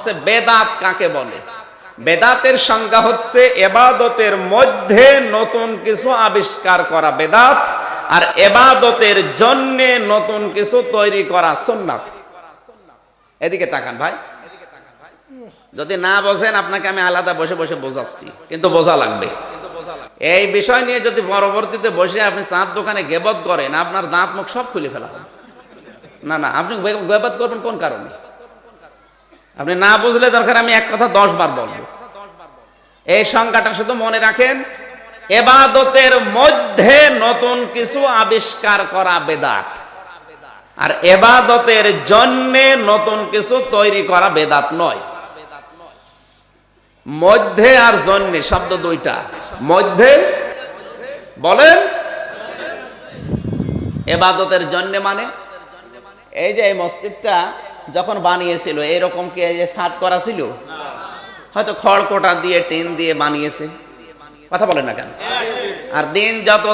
হচ্ছে বেদাত কাকে বলে? বেদাতের সংজ্ঞা হচ্ছে এবাদতের মধ্যে নতুন কিছু আবিষ্কার করা বেদাত আর এবাদতের জন্যে নতুন কিছু তৈরি করা সুন্নাত। এদিকে তাকান ভাই। যদি না বোঝেন, আপনাকে আমি আলাদা বসে বসে বোঝাচ্ছি, কিন্তু বোঝা লাগবে। এই বিষয় নিয়ে যদি পরবর্তীতে বসে আপনি চাঁদ দোকানে গেবত করেন, আপনার দাঁত মুখ সব খুলে ফেলা হবে। না না, আপনি গেবত করবেন কোন কারণে? আপনি না বুঝলে দরকার আমি এক কথা দশ বার বলব। এই সংখ্যাটা শুধু মনে রাখেন, এবাদতের মধ্যে নতুন কিছু আবিষ্কার করা বেদাত। আর এবাদতের জন্য নতুন কিছু তৈরি করা বেদাত নয়। মধ্যে আর জন্যে, শব্দ দুইটা। মধ্যে, বলেন, এবাদতের জন্যে মানে? এই যে এই মসজিদটা যখন বানিয়েছিল, এরকম কি সাত করা ছিল? হয়তো খড় কোটা দিয়ে টিন দিয়ে বানিয়েছে। কথা বলেন না কেন? আর দিন যত